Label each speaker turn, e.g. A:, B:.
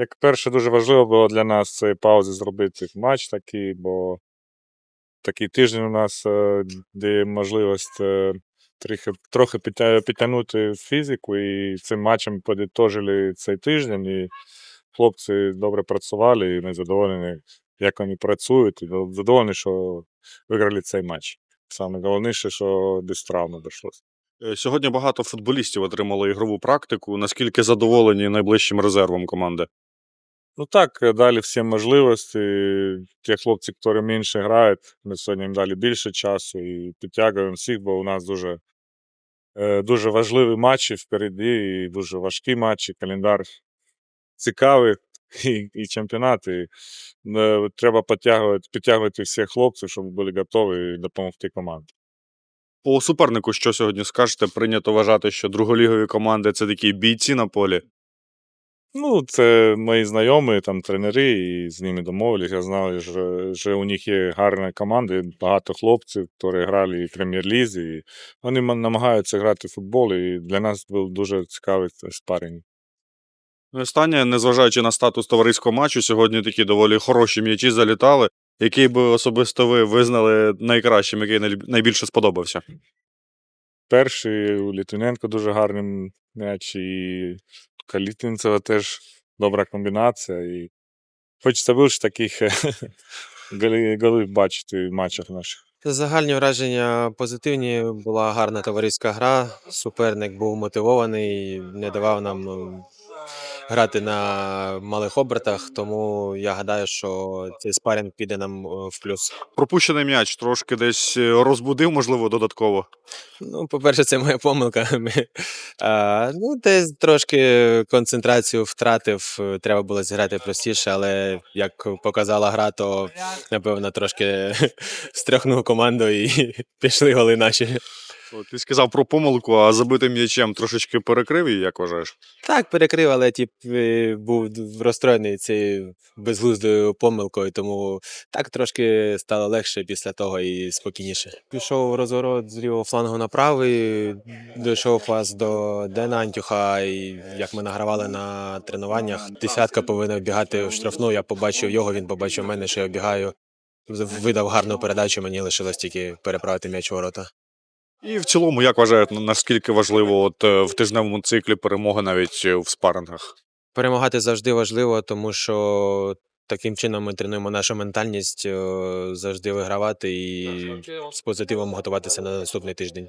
A: Як перше, дуже важливо було для нас цієї паузи зробити матч такий, бо такий тиждень у нас, е, де можливість е, трохи, трохи підтягнути фізику, і цим матчем подітожили цей тиждень. І хлопці добре працювали, і ми задоволені, як вони працюють, і задоволені, що виграли цей матч. Саме головніше, що без травми дійшлося.
B: Е, Сьогодні багато футболістів отримало ігрову практику. Наскільки задоволені найближчим резервом команди?
A: Ну так, е, дали всім можливості. Ті хлопці, які менше грають, ми сьогодні їм дали більше часу і підтягуємо всіх, бо у нас дуже, е, дуже важливі матчі впереді, і дуже важкі матчі, календар цікавий і, і чемпіонат. І, е, треба підтягувати, підтягувати всіх хлопців, щоб були готові допомогти команді.
B: По супернику, що сьогодні скажете? Прийнято вважати, що друголігові команди це такі бійці на полі.
A: Ну, це мої знайомі, там тренери, і з ними домовились. Я знаю, що, що у них є гарна команда, і багато хлопців, які грали в прем'єр-лізі. І вони намагаються грати в футбол, і для нас був дуже цікавий спарінг.
B: Ну, Останнє, незважаючи на статус товариського матчу, сьогодні такі доволі хороші м'ячі залітали. Який би особисто ви визнали найкращим, який найбільше сподобався?
A: Перший у Літвиненко дуже гарний м'яч, і Калітвінцева теж добра комбінація. І хочеться більше таких голів, бачити в матчах наших.
C: Загальні враження позитивні. Була гарна товариська гра. Суперник був мотивований, не давав нам грати на малих обертах. Тому я гадаю, що цей спарінг піде нам е, в плюс.
B: Пропущений м'яч трошки десь е, розбудив, можливо, додатково.
C: Ну, по-перше, це моя помилка. Ми, а, ну, десь трошки концентрацію втратив. е, Треба було зіграти простіше, але як показала гра, то напевно трошки стряхнув команду і пішли голи наші.
B: Ти сказав про помилку, а забитим м'ячем трошечки перекрив її, як вважаєш?
C: Так, перекрив, але тип е, був розстроєний цією безглуздою помилкою, тому так трошки стало легше після того і спокійніше. Пішов розворот з лівого флангу на правий, дійшов пас до Дена Антюха, і як ми награвали на тренуваннях, десятка повинна вбігати в штрафну. Я побачив його, він побачив мене, що я вбігаю. Видав гарну передачу, мені лишилось тільки переправити м'яч у ворота.
B: І в цілому, як вважаєте, наскільки важливо от е, в тижневому циклі перемога навіть е, в спарингах?
C: Перемагати завжди важливо, тому що таким чином ми тренуємо нашу ментальність е, завжди вигравати і з позитивом готуватися на наступний тиждень.